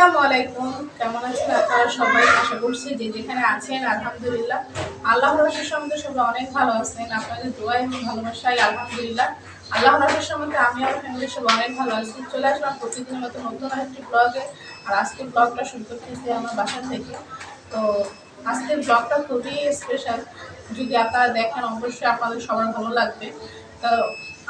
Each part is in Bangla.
আসসালামু আলাইকুম। কেমন আছেন আপনারা সবাই? আশা করছি যে যেখানে আছেন, আলহামদুলিল্লাহ। আল্লাহ রসের সম্বন্ধে সবাই অনেক ভালো আছেন। আপনাদের দোয়া এবং ভালোবাসাই আলহামদুলিল্লাহ। আল্লাহ রসের সম্বন্ধে আমি আমার ফ্যামিলির সবাই অনেক ভালো আছি। চলে আসলাম প্রতিদিনের মতো নতুন একটি ব্লগে। আর আজকের ব্লগটা শুরু করতেছি আমার বাসা থেকে। তো আজকের ব্লগটা খুবই স্পেশাল যদি আপনারা দেখেন, অবশ্যই আপনাদের সবার ভালো লাগবে। তো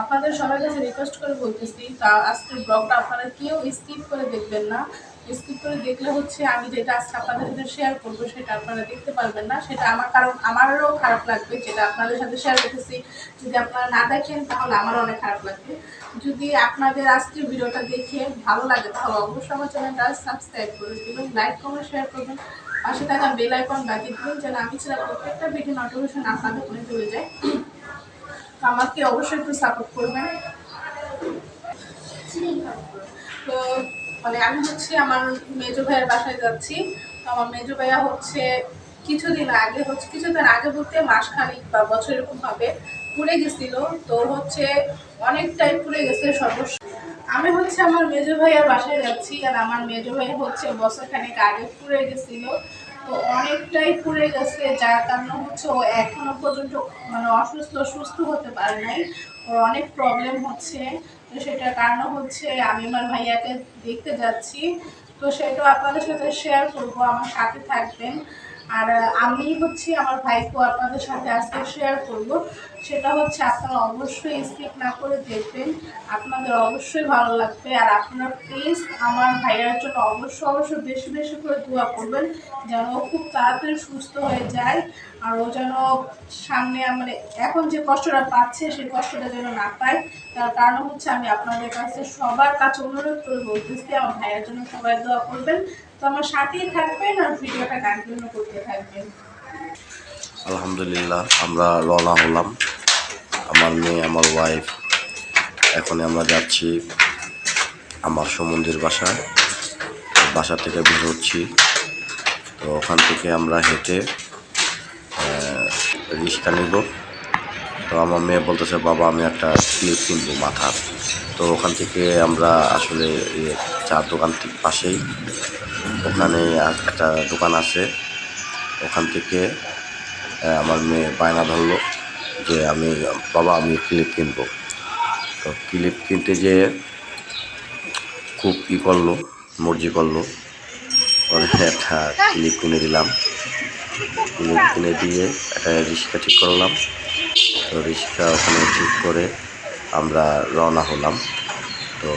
আপনাদের সবার কাছে রিকোয়েস্ট করে বলতেছি, তা আজকের ব্লগটা আপনারা কেউ স্কিপ করে দেখবেন না। স্কিপ করে দেখলে হচ্ছে আমি যেটা আজকে আপনাদের সাথে শেয়ার করব সেটা আপনারা দেখতে পারবেন না। সেটা আমার কারণ, আমারও খারাপ লাগবে, যেটা আপনাদের সাথে শেয়ার করতেছি। যদি আপনারা না দেখেন, তাহলে আমারও অনেক খারাপ লাগবে। যদি আপনাদের আজকের ভিডিওটা দেখে ভালো লাগে, তাহলে অবশ্যই আমার চ্যানেলটা সাবস্ক্রাইব করে দেবেন লাইক কমেন্ট শেয়ার করবেন। পাশে থাকা বেল আইকন বাজিয়ে দেবেন, যেন আমি ছাড়া প্রত্যেকটা ভিডিও নোটিফিকেশন আপনাদের ফোনে চলে যায়। আমাকে অবশ্যই একটু সাপোর্ট করবেন। তো মানে আমি হচ্ছে আমার মেজো ভাইয়ের বাসায় যাচ্ছি। তো আমার মেজো ভাইয়া হচ্ছে কিছুদিন আগে, হচ্ছে কিছুদিন আগে বলতে মাসখানিক বা বছর এরকম ভাবে পুড়ে গেছিল। তো হচ্ছে অনেকটাই পুড়ে গেছে সর্বস্ব আমি হচ্ছে আমার মেজো ভাইয়ার বাসায় যাচ্ছি আর আমার মেজো ভাই হচ্ছে বছরখানেক আগে পুড়ে গেছিল। তো অনেকটাই পুড়ে গেছে, যার কারণে হচ্ছে ও এখনও পর্যন্ত মানে অসুস্থ, সুস্থ হতে পারে নাই। ওর অনেক প্রবলেম হচ্ছে। তো সেটার কারণ হচ্ছে আমি আমার ভাইয়াকে দেখতে যাচ্ছি। তো সেটা আপনাদের সাথে শেয়ার করব, আমার সাথে থাকবেন। আর আমি হচ্ছে আমার ভাইকেও আপনাদের সাথে আজকে শেয়ার করব। সেটা হচ্ছে আপনারা অবশ্যই স্কিপ না করে দেখবেন। আপনাদের অবশ্যই ভালো লাগবে। আর আপনারা প্লিজ আমার ভাইয়ার জন্য অবশ্যই অবশ্যই বেশি বেশি করে দোয়া করবেন, যেন ও খুব তাড়াতাড়ি সুস্থ হয়ে যায়। আর ও যেন সামনে মানে এখন যে কষ্টটা পাচ্ছে, সেই কষ্টটা যেন না পায়। তার কারণ হচ্ছে আমি আপনাদের কাছে সবার কাছে অনুরোধ করে বলতেছি আমার ভাইয়ের জন্য সবাই দোয়া করবেন। আলহামদুলিল্লাহ, আমরা রওনা হলাম। আমার মেয়ে, আমার ওয়াইফ এখন আমরা যাচ্ছি আমার সমন্দির বাসায় বাসা থেকে বের তো ওখান থেকে আমরা হেঁটে রিক্সা নিব। তো আমার মেয়ে বলতেছে, বাবা, আমি একটা ক্লিপ কিনবো মাথার। তো ওখান থেকে আমরা আসলে চার দোকান ঠিক পাশেই। ওখানে একটা দোকান আছে। ওখান থেকে আমার মেয়ে বায়না ধরলো যে, আমি, বাবা, আমি ক্লিপ কিনবো। তো ক্লিপ কিনতে যেয়ে খুব ই করল, মর্জি করল। একটা ক্লিপ কিনে দিলাম। ক্লিপ কিনে দিয়ে একটা রিক্সা ঠিক করলাম। তো রিক্সা ওখানে ঠিক করে আমরা রওনা হলাম। তো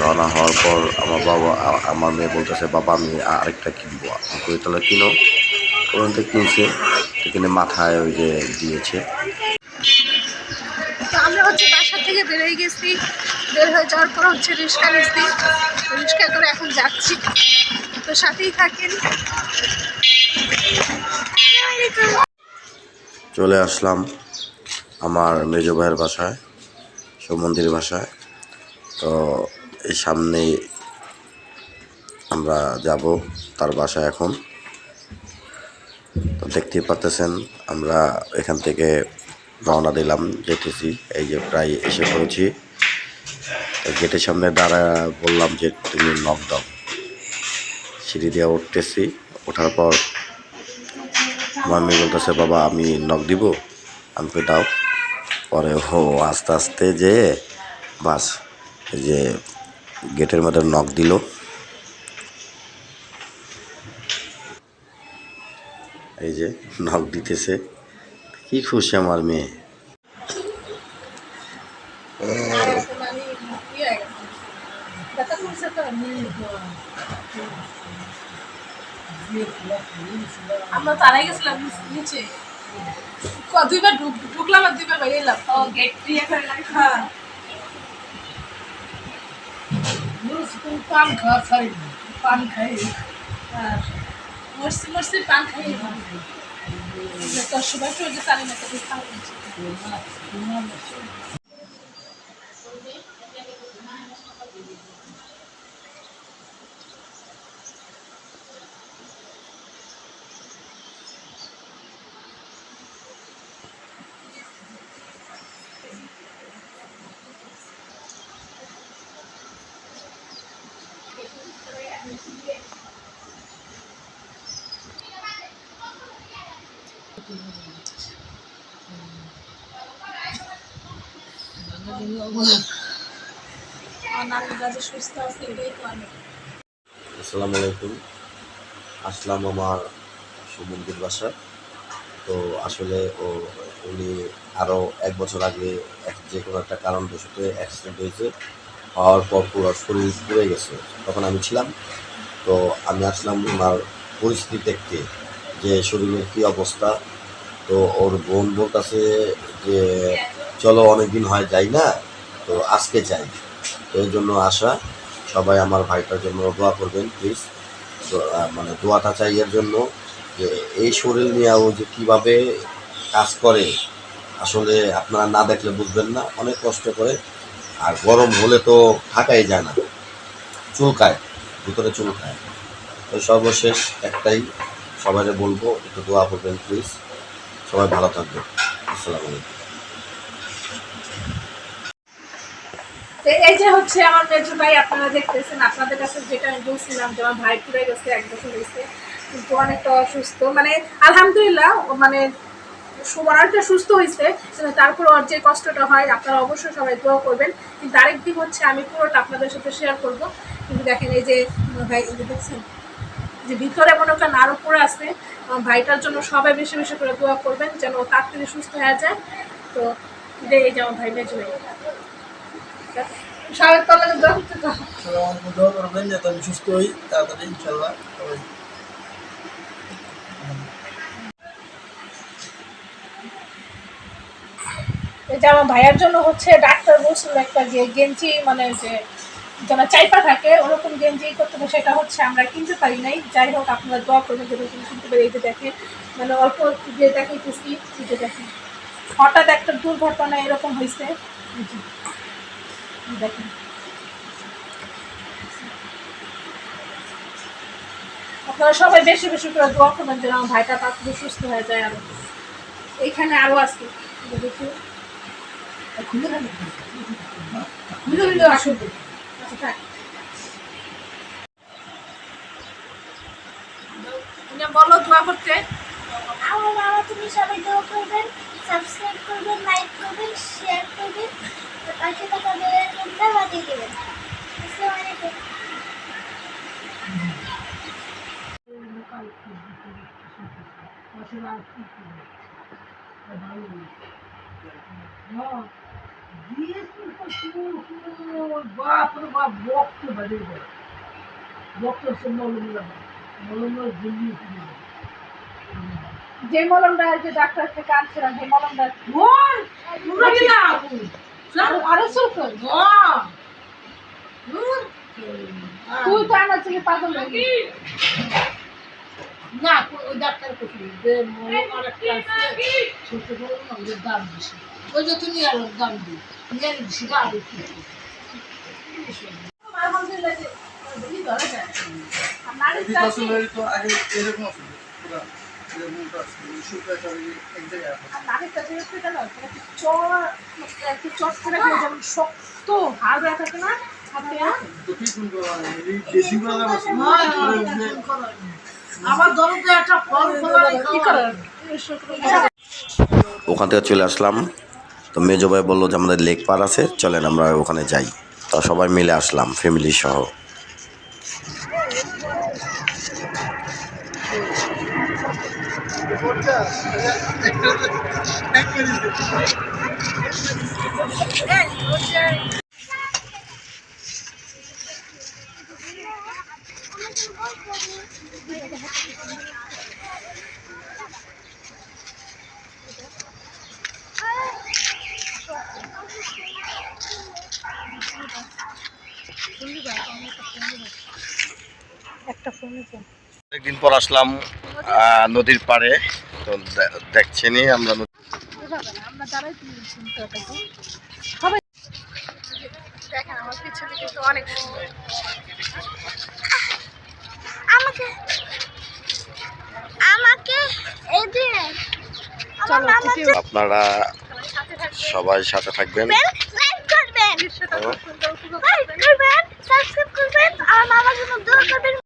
রওনা হওয়ার পর আমার বাবা, আমার মেয়ে বলতেছে, বাবা, আমি আরেকটা কিনবো। আমি কই, তাহলে কিনো। ওখান থেকে কিনছে কিনে মাথায় ওই যে দিয়েছে। হচ্ছে গেছি। বের হয়ে যাওয়ার পর হচ্ছে রিক্সা নিচ্ছি রিক্সা করে এখন যাচ্ছি। তো সাথেই থাকেন। চলে আসলাম আমার মেজ ভাইয়ের বাসায় সমন্দির বাসায়। তো এই সামনেই আমরা যাব তার বাসায় এখন। তো দেখতেই পাচ্তেছেন আমরা এখান থেকে রওনা দিলাম, যেতেছি। এই যে প্রায় এসে পড়েছি। গেটের সামনে দাঁড়া বললাম যে, তুমি নক দাও সিঁড়ি দিয়ে উঠতেছি। ওঠার পর মেয়ে বলতেছে বাবা, আমি নক দিব। আমি দাও। পরে ও আস্তে আস্তে যে, বাস যে, গেটের মধ্যে নক দিল। এই যে নক দিতেছে। কি খুশি আমার মেয়ে। আমরা তারাই গেছিলাম নিচে। দুইবার ঢুক- ঢুকলাম আর দুইবার বাইরে এলাম। গেট দিয়ে হ্যাঁ। পান খাওয়া খাই। পান খাই। হ্যাঁ। মরছি মরছি পান খাই। তোর সবাই যে আসসালামু আলাইকুম। আসলাম আমার সুমন্দির বাসা তো আসলে ও, উনি আরও এক বছর আগে যে কোনো একটা কারণ বসতে অ্যাক্সিডেন্ট হয়েছে। হওয়ার পর পুরো শরীর পুড়ে গেছে। তখন আমি ছিলাম। তো আমি আসলাম ওনার পরিস্থিতি দেখতে, যে শরীরের কী অবস্থা। তো ওর বোন বলতেছে যে, চলো অনেক দিন হয় যাই না, তো আজকে যাই। তো এই জন্য আসা। সবাই আমার ভাইটার জন্য দোয়া করবেন প্লিজ মানে দোয়াটা চাই এর জন্য, যে এই শরীর নিয়ে ও যে কীভাবে কাজ করে, আসলে আপনারা না দেখলে বুঝবেন না, অনেক কষ্ট করে। আর গরম হলে তো থাকাই যায় না। চুলকায় ভিতরে চুলকায় তো সর্বশেষ একটাই সবাইকে বলব, একটু দোয়া করবেন প্লিজ সবাই ভালো থাকবেন। আসসালামু আলাইকুম। এই যে হচ্ছে আমার মেজো ভাই, আপনারা দেখতেছেন, আপনাদের কাছে যেটা আমি বলছিলাম যে আমার ভাই পুড়ে গেছে, এক বছর হয়েছে, কিন্তু অনেকটা অসুস্থ। মানে আলহামদুলিল্লাহ মানে অনেকটা সুস্থ হয়েছে তারপর ওর যে কষ্টটা হয়, আপনারা অবশ্যই সবাই দোয়া করবেন। কিন্তু আরেক হচ্ছে, আমি পুরোটা আপনাদের সাথে শেয়ার করব। কিন্তু দেখেন, এই যে ভাই দেখছেন, যে ভিতরে মনে করেন আরও পড়ে আমার ভাইটার জন্য সবাই বেশি বেশি করে দোয়া করবেন, যেন তাড়াতাড়ি সুস্থ হয়ে যায়। তো, এই যে আমার ভাই ভাই। সবাই তলে দোয়া করতে সুস্থ হই, তাড়াতাড়ি ইনশাল্লাহ সবাই এই যে আমার ভাইয়ের জন্য হচ্ছে ডাক্তার বলছিল একটা যে গেঞ্জি মানে যে যেন চাইপা থাকে, ওরকম গেঞ্জি করতে হবে, সেটা হচ্ছে আমরা কিনতে পারি নাই। যাই হোক, আপনারা দোয়া করবেন যেরকম কিনতে পারি এই যে দেখেন মানে অল্প একটু দিয়ে দেখাইতেছি, এই যে দেখেন। হঠাৎ একটা দুর্ঘটনা এরকম হয়েছে দেখেন। আপনারা সবাই বেশি বেশি করে দোয়া করবেন যেন আমার ভাইটা তাড়াতাড়ি সুস্থ হয়ে যায়, আরও এইখানে আরও আছে। যে দেখি সবাই দোয়া করবেন সাবস্ক্রাইব করবেন লাইক করবেন শেয়ার করবেন পাশে থাকা বেল আইকনটা বাজিয়ে দেবেন আসসালামু আলাইকুম বাপ রে বাপ বক্ত বক্ত সে ঝুলিয়ে যে মলমটা যে ডাক্তার থেকে আনছিলাম সেই মলমটা আরও আরও চুল কর। তুই তো থেকে পাগল গেলি। না ওই ডাক্তার কোথায় যে আর একটা আছে ছোট বড় না ওদের দাম বেশি ওই যে তুমি আর দাম দিই নিয়ে। আর শক্ত হাড় থাকে না হাতে আমার একটা ফল কি ওখান থেকে চলে আসলাম। তো মেজো ভাই বলল যে আমাদের লেক পার আছে চলেন আমরা ওখানে যাই। তো সবাই মিলে আসলাম ফ্যামিলি সহ। ফোনে একদিন পর আসলাম নদীর পাড়ে। তো দে- দেখছেনই আমরা দেখেন পিছনে কিন্তু অনেক সুন্দর আমাকে আমাকে এই আপনারা সবাই সাথে থাকবেন। করবেন আমার জন্য দোয়া করবেন।